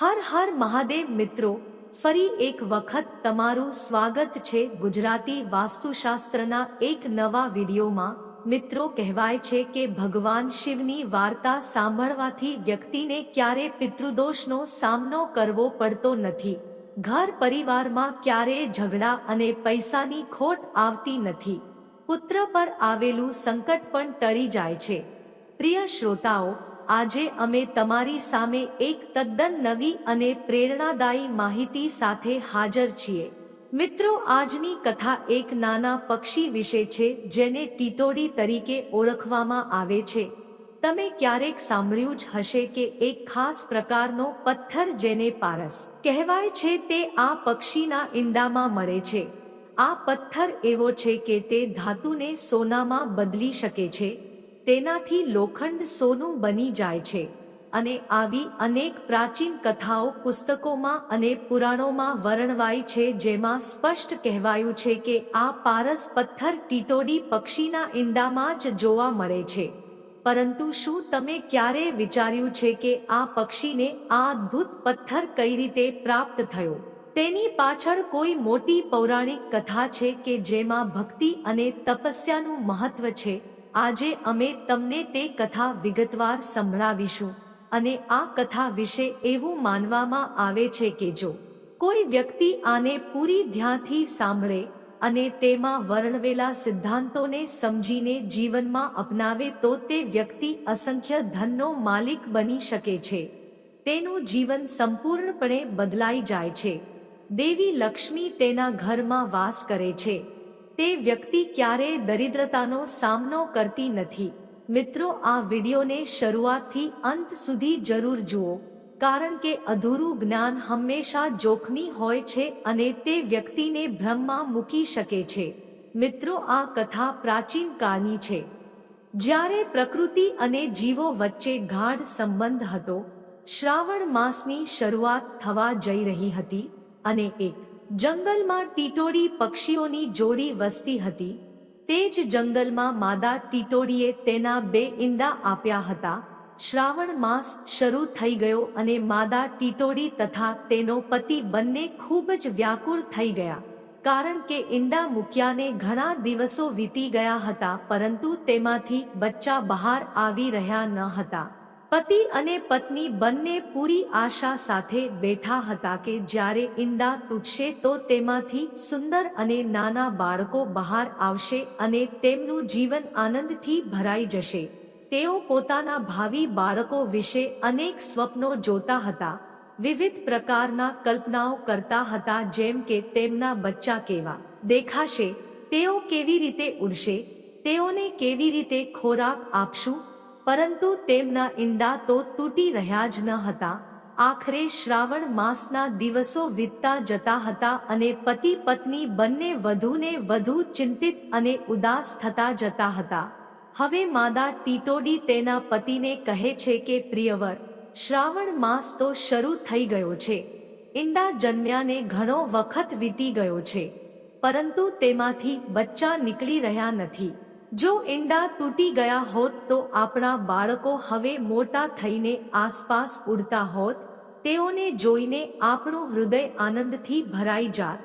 હર હર મહાદેવ મિત્રો, ફરી એક વખત તમારું સ્વાગત છે ગુજરાતી વાસ્તુશાસ્ત્રના એક નવા વિડીયોમાં. મિત્રો, કહેવાય છે કે ભગવાન શિવની વાર્તા સાંભળવાથી વ્યક્તિને ક્યારે પિતૃદોષનો સામનો કરવો પડતો નથી. ઘર પરિવારમાં ક્યારેય ઝઘડા અને પૈસાની ખોટ આવતી નથી. પુત્ર પર આવેલું સંકટ પણ ટળી જાય છે. પ્રિય શ્રોતાઓ આજે અમે તમારી સામે એક તદ્દન નવી અને પ્રેરણાદાયી માહિતી સાથે હાજર છીએ. મિત્રો, આજની કથા એક નાના પક્ષી વિશે છે, જેને ટીટોડી તરીકે ઓળખવામાં આવે છે. તમે ક્યારેક સાંભળ્યું જ હશે કે એક ખાસ પ્રકારનો પથ્થર જેને પારસ કહેવાય છે, તે આ પક્ષીના ઈંડામાં મળે છે. આ પથ્થર એવો છે કે તે ધાતુને સોનામાં બદલી શકે છે. તેનાથી લોખંડ સોનું બની જાય છે અને આવી અનેક પ્રાચીન કથાઓ પુસ્તકોમાં અને પુરાણોમાં વર્ણવાય છે જેમાં સ્પષ્ટ કહેવાયું છે કે આ પારસ પથ્થર ટીટોડી પક્ષીના ઈંડામાં જ જોવા મળે છે. પરંતુ શું તમે ક્યારે વિચાર્યું છે કે આ પક્ષીને આ અદ્ભુત પથ્થર કઈ રીતે પ્રાપ્ત થયો? તેની પાછળ કોઈ મોટી પૌરાણિક કથા છે કે જેમાં ભક્તિ અને તપસ્યાનું મહત્વ છે? આજે અમે તમને તે કથા વિગતવાર સંભળાવીશું અને આ કથા વિશે એવું માનવામાં આવે છે કે જો કોઈ વ્યક્તિ આને પૂરી ધ્યાનથી સાંભળે અને તેમાં વર્ણવેલા સિદ્ધાંતોને સમજીને જીવનમાં અપનાવે તો તે વ્યક્તિ અસંખ્ય ધનનો માલિક બની શકે છે. તેનું જીવન સંપૂર્ણપણે બદલાઈ જાય છે. દેવી લક્ષ્મી તેના ઘરમાં વાસ કરે છે. તે વ્યક્તિ ક્યારેય દરિદ્રતાનો સામનો કરતી નથી. મિત્રો, આ વિડીયોને શરૂઆતથી અંત સુધી જરૂર જુઓ, કારણ કે અધૂરું જ્ઞાન હંમેશા જોખમી હોય છે અને તે વ્યક્તિને ભ્રમમાં મૂકી શકે છે. મિત્રો, આ કથા પ્રાચીન કાળની છે. જ્યારે પ્રકૃતિ અને જીવો વચ્ચે ગાઢ સંબંધ હતો, શ્રાવણ માસની શરૂઆત થવા જઈ રહી હતી અને એક જંગલમાં ટીટોડી પક્ષીઓની જોડી વસતી હતી. તે જ જંગલમાં માદા ટીટોડીએ તેના બે ઈંડા આપ્યા હતા. શ્રાવણ માસ શરૂ થઈ ગયો અને માદા ટીટોડી તથા તેનો પતિ બંને ખૂબ જ વ્યાકુળ થઈ ગયા. કારણ કે ઈંડા મૂક્યાને ઘણા દિવસો વીતી ગયા હતા, પરંતુ તેમાંથી બચ્ચા બહાર આવી રહ્યા ન હતા. પતિ અને પત્ની બંને પૂરી આશા સાથે બેઠા હતા કે જ્યારે ઈંડા તૂટશે તો તેમાંથી સુંદર અને નાના બાળકો બહાર આવશે અને તેમનું જીવન આનંદથી ભરાઈ જશે. તેઓ પોતાના ભાવિ બાળકો વિશે અનેક સ્વપ્નો જોતા હતા. વિવિધ પ્રકારના કલ્પનાઓ કરતા હતા જેમ કે તેમના બચ્ચા કેવા દેખાશે, તેઓ કેવી રીતે ઉડશે, તેઓને કેવી રીતે ખોરાક આપશું પરંતુ તેમના ઈંડા તો તૂટી રહ્યા જ ન હતા. આખરે શ્રાવણ માસના દિવસો વીતતા જતા હતા અને પતિ પત્ની બંને વધુને વધુ ચિંતિત અને ઉદાસ થતા જતા હતા. હવે માદા ટીટોડી તેના પતિને કહે છે કે, પ્રિયવર, શ્રાવણ માસ તો શરૂ થઈ ગયો છે. ઈંડા જન્મ્યાને ઘણો વખત વીતી ગયો છે. પરંતુ તેમાંથી બચ્ચા નીકળી રહ્યા નથી. જો ઈંડા તૂટી ગયા હોત તો આપણા બાળકો હવે મોટા થઈને આસપાસ ઉડતા હોત. તેઓને જોઈને આપણું હૃદય આનંદથી ભરાઈ જાત.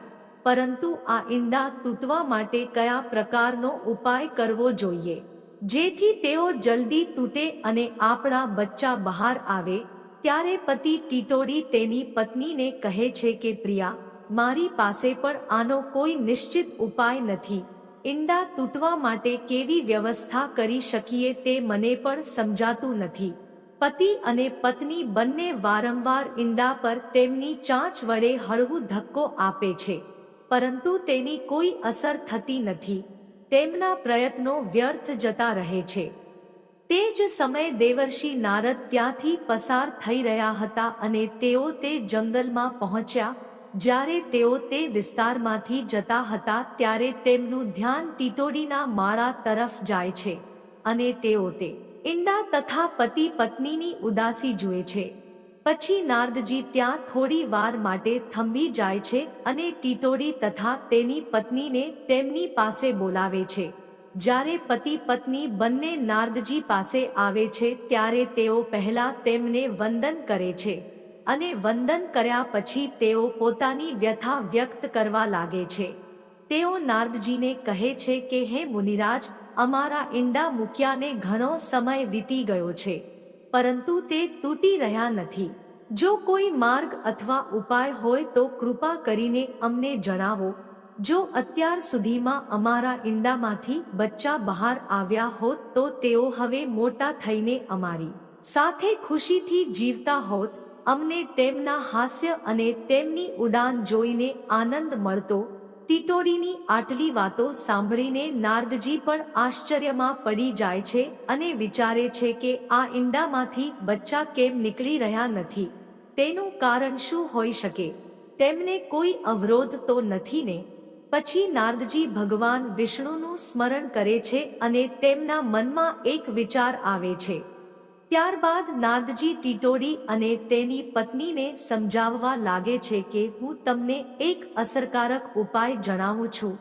પરંતુ આ ઈંડા તૂટવા માટે કયા પ્રકારનો ઉપાય કરવો જોઈએ? જેથી તેઓ જલ્દી તૂટે અને આપણા બચ્ચા બહાર આવે, ત્યારે પતિ ટીટોડી તેની પત્નીને કહે છે કે, પ્રિયા, મારી પાસે પણ આનો કોઈ નિશ્ચિત ઉપાય નથી. ઈંડા તૂટવા માટે કેવી વ્યવસ્થા કરી શકીએ તે મને પણ સમજાતું નથી. પતિ અને પત્ની બંને વારંવાર ઈંડા પર તેમની ચાંચ વડે હળવું ધક્કો આપે છે. પરંતુ તેની કોઈ અસર થતી નથી. તેમના પ્રયત્નો વ્યર્થ જતા રહે છે. તે જ સમયે દેવર્ષિ નારદ ત્યાંથી પસાર થઈ રહ્યા હતા અને તેઓ તે જંગલમાં પહોંચ્યા જ્યારે તેઓ તે વિસ્તારમાંથી જતા હતા ત્યારે તેમનું ધ્યાન ટીટોડીના માળા તરફ જાય છે અને તેઓ તે ઈંડા તથા પતિ પત્નીની ઉદાસી જુએ છે. પછી નારદજી ત્યાં થોડી વાર માટે થંભી જાય છે અને ટીટોડી તથા તેની પત્નીને તેમની પાસે બોલાવે છે. જ્યારે પતિ પત્ની બંને નારદજી પાસે આવે છે ત્યારે તેઓ પહેલા તેમને વંદન કરે છે. અને વંદન કર્યા પછી તેઓ પોતાની વ્યથા વ્યક્ત કરવા લાગે છે. તેઓ નારદજીને કહે છે કે, હે મુનિરાજ, અમારા ઈંડા મૂક્યાને ઘણો સમય વીતી ગયો છે. પરંતુ તે તૂટી રહ્યા નથી. જો કોઈ માર્ગ અથવા ઉપાય હોય તો કૃપા કરીને અમને જણાવો. જો અત્યાર સુધીમાં અમારા ઈંડામાંથી બચ્ચા બહાર આવ્યા હોત તો તેઓ હવે મોટા થઈને અમારી સાથે ખુશીથી જીવતા હોત. અમને તેમના હાસ્ય અને તેમની ઉડાન જોઈને આનંદ મળતો. તિટોડીની આટલી વાતો સાંભળીને નારદજી પણ આશ્ચર્યમાં પડી જાય છે અને વિચારે છે કે આ ઈંડામાંથી બચ્ચા કેમ નીકળી રહ્યા નથી? તેનું કારણ શું હોઈ શકે? તેમને કોઈ અવરોધ તો નથી ને? પછી નારદજી ભગવાન વિષ્ણુનું સ્મરણ કરે છે અને તેમના મનમાં એક વિચાર આવે છે. ત્યારબાદ નાદજી ટીટોડી અને તેની પત્નીને સમજાવવા લાગે છે કે હું તમને એક અસરકારક ઉપાય જણાવું છું.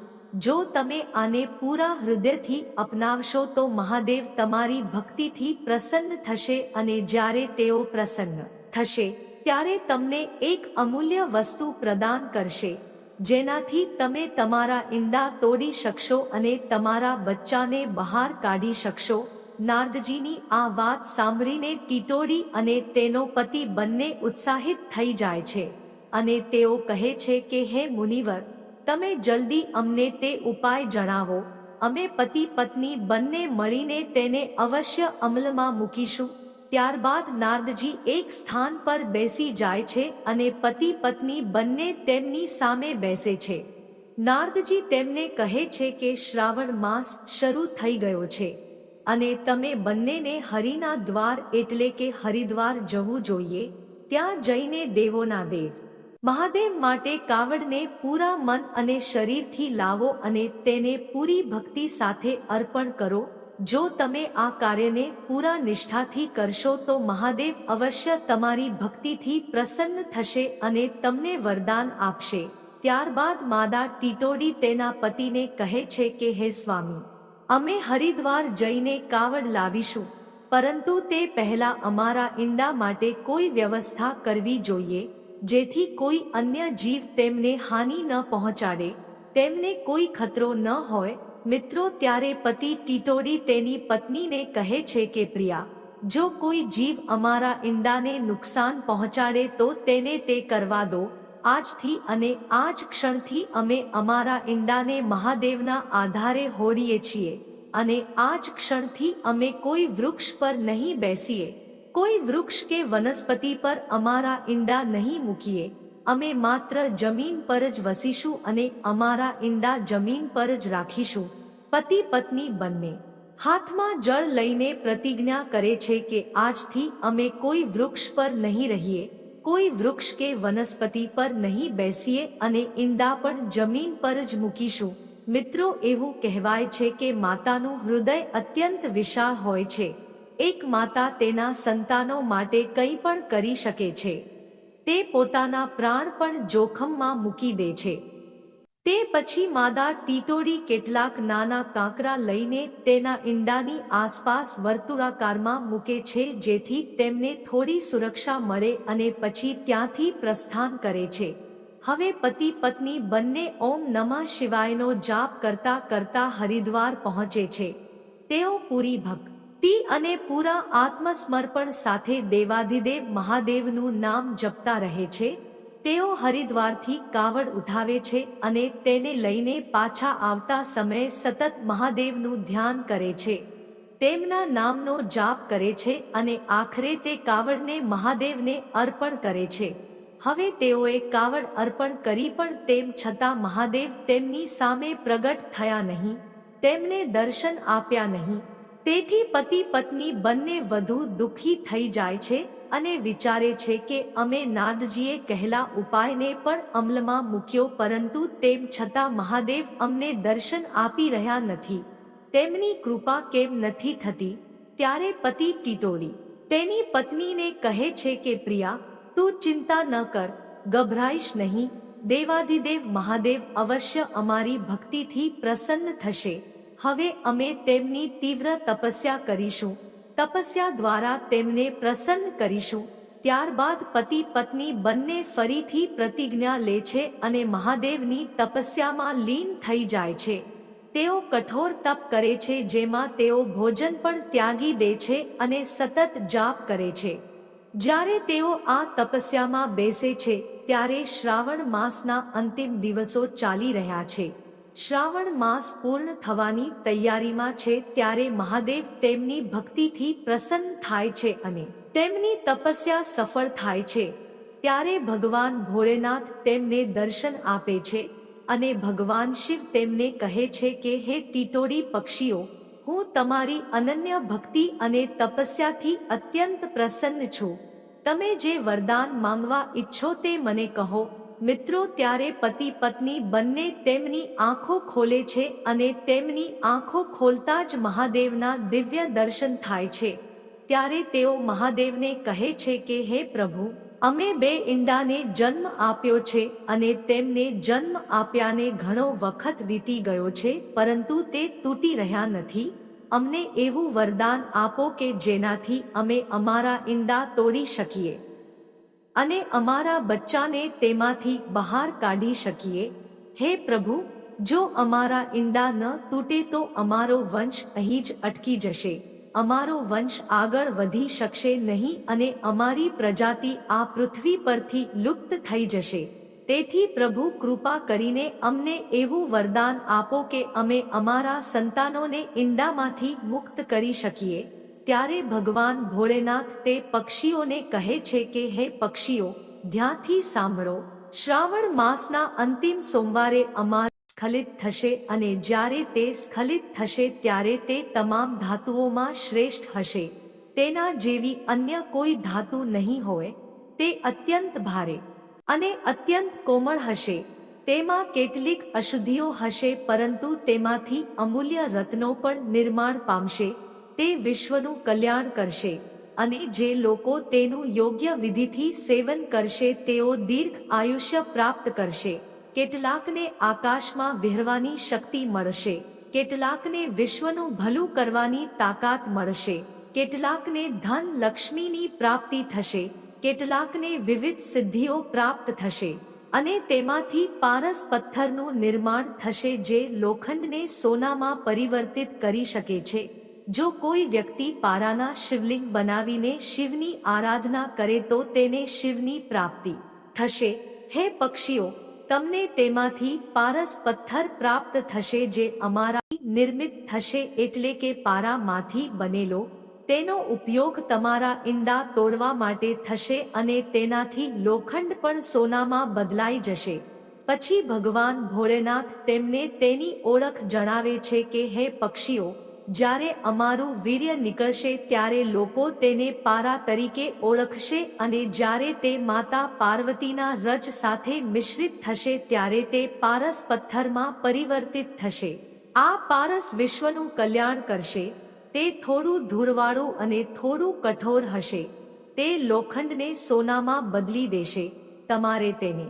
જો તમે આને પૂરા હૃદયથી અપનાવશો તો મહાદેવ તમારી ભક્તિથી પ્રસન્ન થશે અને જ્યારે તેઓ પ્રસન્ન થશે, ત્યારે તમને એક અમૂલ્ય વસ્તુ પ્રદાન કરશે, જેનાથી તમે તમારા ઈંડા તોડી શકશો અને તમારા બચ્ચાને બહાર કાઢી શકશો. નારદજીની આ વાત સાંભળીને ટીટોડી અને તેનો પતિ બંને ઉત્સાહિત થઈ જાય છે અને તેઓ કહે છે કે, હે મુનિવર, તમે જલ્દી અમને તે ઉપાય જણાવો. અમે પતિ પત્ની બંને મળીને તેને અવશ્ય અમલમાં મૂકીશું. ત્યારબાદ નારદજી એક સ્થાન પર બેસી જાય છે અને પતિ પત્ની બંને તેમની સામે બેસે છે. નારદજી તેમને કહે છે કે, શ્રાવણ માસ શરૂ થઈ ગયો છે. અને તમે બંનેને હરિના દ્વાર એટલે કે હરિદ્વાર જવું જોઈએ, ત્યાં જઈને દેવોના દેવ મહાદેવ માટે કાવડને પૂરા મન અને શરીરથી લાવો અને તેને પૂરી ભક્તિ સાથે અર્પણ કરો. જો તમે આ કાર્યને પૂરા નિષ્ઠાથી કરશો તો મહાદેવ અવશ્ય તમારી ભક્તિથી પ્રસન્ન થશે અને તમને વરદાન આપશે. ત્યારબાદ માદા ટીટોડી તેના પતિને કહે છે કે, હે સ્વામી અમે હરિદ્વાર જઈને કાવડ લાવીશું, પરંતુ તે પહેલા અમારા ઈંડા માટે કોઈ વ્યવસ્થા કરવી જોઈએ, જેથી કોઈ અન્ય જીવ તેમને હાનિ ન પહોંચાડે, તેમને કોઈ ખતરો ન હોય. મિત્રો, ત્યારે પતિ ટીટોડી તેની પત્નીને કહે છે કે, પ્રિયા, જો કોઈ જીવ અમારા ઈંડાને નુકસાન પહોંચાડે તો તેને તે કરવા દો આજથી અને આજ ક્ષણથી અમે અમારા ઈંડાને મહાદેવના આધારે હોડીએ છીએ અને આજ ક્ષણથી અમે કોઈ વૃક્ષ પર નહીં બેસીએ, કોઈ વૃક્ષ કે વનસ્પતિ પર અમારા ઈંડા નહીં મૂકીએ. અમે માત્ર જમીન પર જ વસીશું અને અમારા ઈંડા જમીન પર જ રાખીશું. પતિ પત્ની બંને હાથમાં જળ લઈને પ્રતિજ્ઞા કરે છે કે આજથી અમે કોઈ વૃક્ષ પર નહીં રહીએ. કોઈ વૃક્ષ કે વનસ્પતિ પર નહીં બેસીએ અને ઈંડા પણ જમીન પર જ મૂકીશું. મિત્રો, એવું કહેવાય છે કે માતાનું હૃદય અત્યંત વિશાળ હોય છે. એક માતા તેના સંતાનો માટે કંઈ પણ કરી શકે છે. તે પોતાના પ્રાણ પણ જોખમમાં મૂકી દે છે. તે પછી માદા ટીટોડી કેટલાક નાના કાંકરા લઈને તેના ઈંડાની આસપાસ વર્તુળાકારમાં મૂકે છે, જેથી તેમને થોડી સુરક્ષા મળે અને પછી ત્યાંથી પ્રસ્થાન કરે છે. હવે પતિ પત્ની બંને ઓમ નમઃ શિવાયનો જાપ કરતા કરતા હરિદ્વાર પહોંચે છે. તેઓ પૂરી ભક્તિ અને પૂરા આત્મસમર્પણ સાથે દેવાધિદેવ મહાદેવનું નામ જપતા રહે છે. તેઓ હરિદ્વારથી કાવડ ઉઠાવે છે અને તેને લઈને પાછા આવતા સમયે સતત મહાદેવનું ધ્યાન કરે છે. તેમના નામનો જાપ કરે છે અને આખરે તે કાવડને મહાદેવને અર્પણ કરે છે. હવે તેઓએ કાવડ અર્પણ કરી પણ તેમ છતાં મહાદેવ તેમની સામે પ્રગટ થયા નહીં, તેમને દર્શન આપ્યા નહીં. તેથી પતિ પત્ની બંને વધુ દુઃખી થઈ જાય છે અને વિચારે છે કે અમે નાદજીએ કહેલા ઉપાયને પણ અમલમાં મૂક્યો, પરંતુ તેમ છતાં મહાદેવ અમને દર્શન આપી રહ્યા નથી. તેમની કૃપા કેમ નથી થતી? ત્યારે પતિ ટીટોડી તેની પત્નીને કહે છે કે, પ્રિયા, તું ચિંતા ન કર, ગભરાઈશ નહીં. દેવાધિદેવ મહાદેવ અવશ્ય અમારી ભક્તિથી પ્રસન્ન થશે. હવે અમે તેમની તીવ્ર તપસ્યા કરીશું. તપસ્યા દ્વારા તેમને પ્રસન્ન કરીશું. ત્યારબાદ પતિ પત્ની બંને ફરીથી પ્રતિજ્ઞા લે છે અને મહાદેવની તપસ્યામાં લીન થઈ જાય છે. તેઓ કઠોર તપ કરે છે જેમાં તેઓ ભોજન પણ ત્યાગી દે છે અને સતત જાપ કરે છે. જ્યારે તેઓ આ તપસ્યામાં બેસે છે, ત્યારે શ્રાવણ માસના અંતિમ દિવસો ચાલી રહ્યા છે. શ્રાવણ માસ પૂર્ણ થવાની તૈયારીમાં છે ત્યારે મહાદેવ તેમની ભક્તિથી પ્રસન્ન થાય છે અને તેમની તપસ્યા સફળ થાય છે. ત્યારે ભગવાન ભોળેનાથ તેમને દર્શન આપે છે અને ભગવાન શિવ તેમને કહે છે કે, હે ટીટોડી પક્ષીઓ, હું તમારી અનન્ય ભક્તિ અને તપસ્યાથી અત્યંત પ્રસન્ન છું. તમે જે વરદાન માંગવા ઈચ્છો તે મને કહો. મિત્રો ત્યારે પતિ પત્ની બંને તેમની આંખો ખોલે છે અને તેમની આંખો ખોલતા જ મહાદેવના દિવ્ય દર્શન થાય છે. ત્યારે તેઓ મહાદેવને કહે છે કે, હે પ્રભુ, અમે બે ઈંડાને જન્મ આપ્યો છે અને તેમને જન્મ આપ્યાને ઘણો વખત વીતી ગયો છે, પરંતુ તે તૂટી રહ્યા નથી. અમને એવું વરદાન આપો કે જેનાથી અમે અમારા ઈંડા તોડી શકીએ. અને અમારા બચ્ચાને તેમાંથી બહાર કાઢી શકીએ? હે પ્રભુ, જો અમારા ઈંડા ન તૂટે તો અમારો વંશ અહીં જ અટકી જશે. અમારો વંશ આગળ વધી શકશે નહીં અને અમારી પ્રજાતિ આ પૃથ્વી પરથી લુપ્ત થઈ જશે. તેથી પ્રભુ કૃપા કરીને અમને એવું વરદાન આપો કે અમે અમારા સંતાનોને ઈંડામાંથી મુક્ત કરી શકીએ. ત્યારે ભગવાન ભોળેનાથ તે પક્ષીઓને કહે છે કે, હે પક્ષીઓ ધ્યાથી સાંભળો. શ્રાવણ માસના અંતિમ સોમવારે અમાર સ્ખલિત થશે અને જ્યારે તે સ્ખલિત થશે ત્યારે તે તમામ ધાતુઓમાં શ્રેષ્ઠ હશે. તેના જેવી અન્ય કોઈ ધાતુ નહીં હોય. તે અત્યંત ભારે અને અત્યંત કોમળ હશે. તેમાં કેટલીક અશુદ્ધિઓ હશે પરંતુ તેમાંથી અમૂલ્ય રત્નો પણ નિર્માણ પામશે. તે વિશ્વનું કલ્યાણ કરશે અને જે લોકો તેનું યોગ્ય વિધિથી સેવન કરશે તેઓ દીર્ઘ આયુષ્ય પ્રાપ્ત કરશે. કેટલાકને આકાશમાં વિહરવાની શક્તિ મળશે. કેટલાકને વિશ્વનું ભલું કરવાની તાકાત મળશે. કેટલાકને ધન લક્ષ્મીની પ્રાપ્તિ થશે. કેટલાકને વિવિધ સિદ્ધિઓ પ્રાપ્ત થશે. અને તેમાંથી પારસ પથ્થરનું નિર્માણ થશે જે લોખંડને સોનામાં પરિવર્તિત કરી શકે છે. જો કોઈ વ્યક્તિ પારાના શિવલિંગ બનાવીને શિવની આરાધના કરે તો તેને શિવની પ્રાપ્તિ થશે. હે પક્ષીઓ, તમને તેમાંથી પારસ પથ્થર પ્રાપ્ત થશે જે અમારા નિર્મિત થશે એટલે કે પારામાંથી બનેલો. તેનો ઉપયોગ તમારા ઈંડા તોડવા માટે થશે અને તેનાથી લોખંડ પણ સોનામાં બદલાઈ જશે. પછી ભગવાન ભોળેનાથ તેમને તેની ઓળખ જણાવે છે કે, હે પક્ષીઓ જ્યારે અમારું વીર્ય નીકળશે ત્યારે લોકો તેને પારા તરીકે ઓળખશે અને જ્યારે તે માતા પાર્વતીના રજ સાથે મિશ્રિત થશે ત્યારે તે પારસ પથ્થરમાં પરિવર્તિત થશે. આ પારસ વિશ્વનું કલ્યાણ કરશે. તે થોડું ધૂળવાળું અને થોડું કઠોર હશે. તે લોખંડને સોનામાં બદલી દેશે. તમારે તેને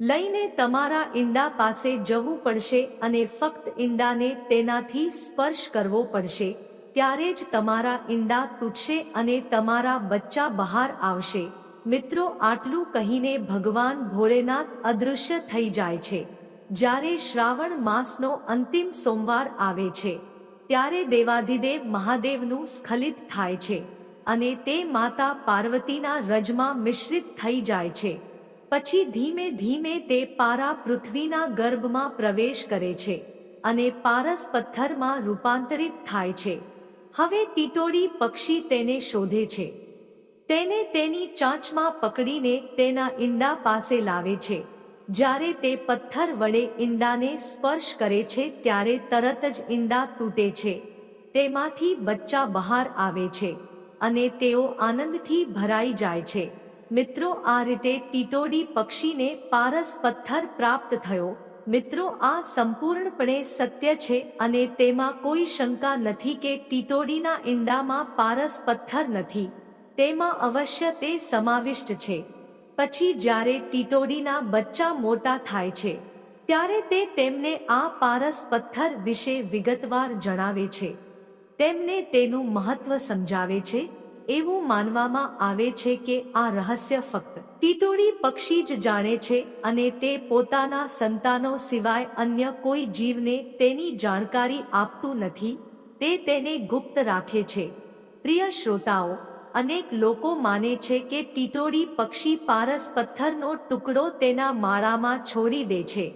લઈને તમારા ઈંડા પાસે જવું પડશે અને ફક્ત ઈંડાને તેનાથી સ્પર્શ કરવો પડશે, ત્યારે જ તમારા ઈંડા તૂટશે અને તમારા બચ્ચા બહાર આવશે. મિત્રો, આટલું કહીને ભગવાન ભોળેનાથ અદૃશ્ય થઈ જાય છે. જ્યારે શ્રાવણ માસનો અંતિમ સોમવાર આવે છે, ત્યારે દેવાધિદેવ મહાદેવનું સ્ખલિત થાય છે અને તે માતા પાર્વતીના રજમાં મિશ્રિત થઈ જાય છે. પછી ધીમે ધીમે તે પારા પૃથ્વીના ગર્ભમાં પ્રવેશ કરે છે અને પારસ પથ્થરમાં રૂપાંતરિત થાય છે. હવે તિતોડી પક્ષી તેને શોધે છે. તેને તેની ચાંચમાં પકડીને તેના ઈંડા પાસે લાવે છે. જ્યારે તે પથ્થર વડે ઈંડાને સ્પર્શ કરે છે ત્યારે તરત જ ઈંડા તૂટે છે. તેમાંથી બચ્ચા બહાર આવે છે અને તેઓ આનંદથી ભરાઈ જાય છે. મિત્રો, આ રીતે ટીટોડી પક્ષીને પારસ પથ્થર પ્રાપ્ત થયો. મિત્રો, આ સંપૂર્ણપણે સત્ય છે અને તેમાં કોઈ શંકા નથી કે ટીટોડીના ઈંડામાં પારસ પથ્થર નથી. તેમાં અવશ્ય તે સમાવિષ્ટ છે. પછી જ્યારે ટીટોડીના બચ્ચા મોટા થાય છે, ત્યારે તે તેમને આ પારસ પથ્થર વિશે વિગતવાર જણાવે છે. તેમને તેનું મહત્વ સમજાવે છે એવું માનવામાં આવે છે કે આ રહસ્ય ફક્ત તીતોડી પક્ષી જ જાણે છે અને તે પોતાના સંતાનો સિવાય અન્ય કોઈ જીવને તેની જાણકારી આપતું નથી, તે તેને ગુપ્ત રાખે છે. પ્રિય શ્રોતાઓ, અનેક લોકો માને છે કે ટીટોડી પક્ષી પારસ પથ્થરનો ટુકડો તેના માળામાં છોડી દે છે,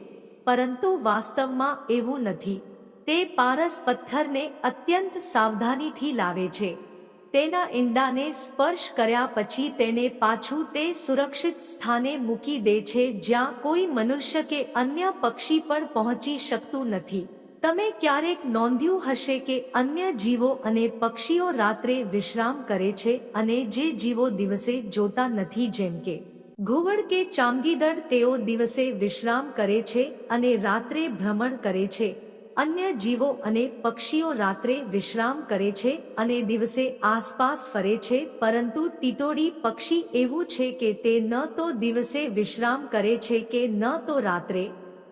પરંતુ વાસ્તવમાં એવું નથી. તે પારસ પથ્થરને અત્યંત સાવધાનીથી લાવે છે. તેના ઈંડાને સ્પર્શ કર્યા પછી તેને પાછું તે સુરક્ષિત સ્થાને મૂકી દે છે જ્યાં કોઈ મનુષ્ય કે અન્ય પક્ષી પણ પહોંચી શકતું નથી. તમે ક્યારેક નોંધ્યું હશે કે અન્ય જીવો અને પક્ષીઓ રાત્રે વિશ્રામ કરે છે અને જે જીવો દિવસે જોતા નથી જેમ કે ઘુવડ કે ચામગીદડ તેઓ દિવસે વિશ્રામ કરે છે અને રાત્રે ભ્રમણ કરે છે. અન્ય જીવો અને પક્ષીઓ રાત્રે વિશ્રામ કરે છે અને દિવસે આસપાસ ફરે છે, પરંતુ ટીટોડી પક્ષી એવું છે કે તે ન તો દિવસે વિશ્રામ કરે છે કે ન તો રાત્રે.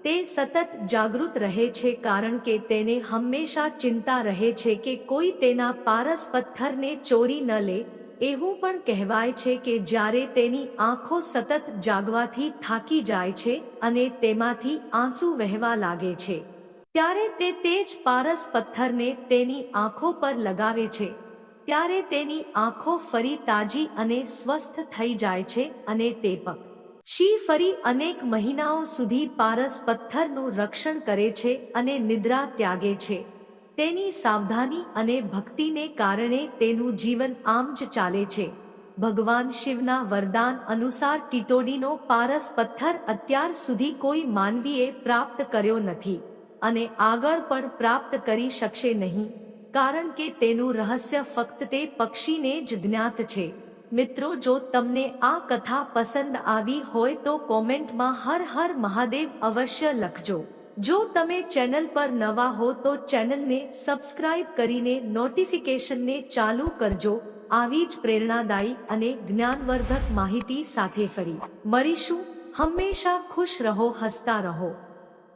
તે સતત જાગૃત રહે છે કારણ કે તેને હંમેશા ચિંતા રહે છે કે કોઈ તેના પારસ પથ્થરને ચોરી ન લે. એવું પણ કહેવાય છે કે જ્યારે તેની આંખો સતત જાગવાથી થાકી જાય છે અને તેમાંથી આંસુ વહેવા લાગે છે. ત્યારે તે તે જ પારસ પથ્થરને તેની આંખો પર લગાવે છે. ત્યારે તેની આંખો ફરી તાજી અને સ્વસ્થ થઈ જાય છે અને તે પગ શી ફરી અનેક મહિનાઓ સુધી પારસ પથ્થરનું રક્ષણ કરે છે અને નિદ્રા ત્યાગે છે. તેની સાવધાની અને ભક્તિને કારણે તેનું જીવન આમ જ ચાલે છે. ભગવાન શિવના વરદાન અનુસાર ટીટોડીનો પારસ પથ્થર અત્યાર સુધી કોઈ માનવીએ પ્રાપ્ત કર્યો નથી. અને આગળ પણ પ્રાપ્ત કરી શકશે નહીં, કારણ કે તેનું રહસ્ય ફક્ત તે પક્ષીને જ જ્ઞાત છે. મિત્રો, જો તમને આ કથા પસંદ આવી હોય તો કોમેન્ટમાં હર હર મહાદેવ અવશ્ય લખજો. જો તમે ચેનલ પર નવા હો તો ચેનલને સબસ્ક્રાઇબ કરીને નોટિફિકેશનને ચાલુ કરજો. આવી જ પ્રેરણાદાયી અને જ્ઞાનવર્ધક માહિતી સાથે ફરી. મળીશું. હંમેશા ખુશ રહો, હસતા રહો.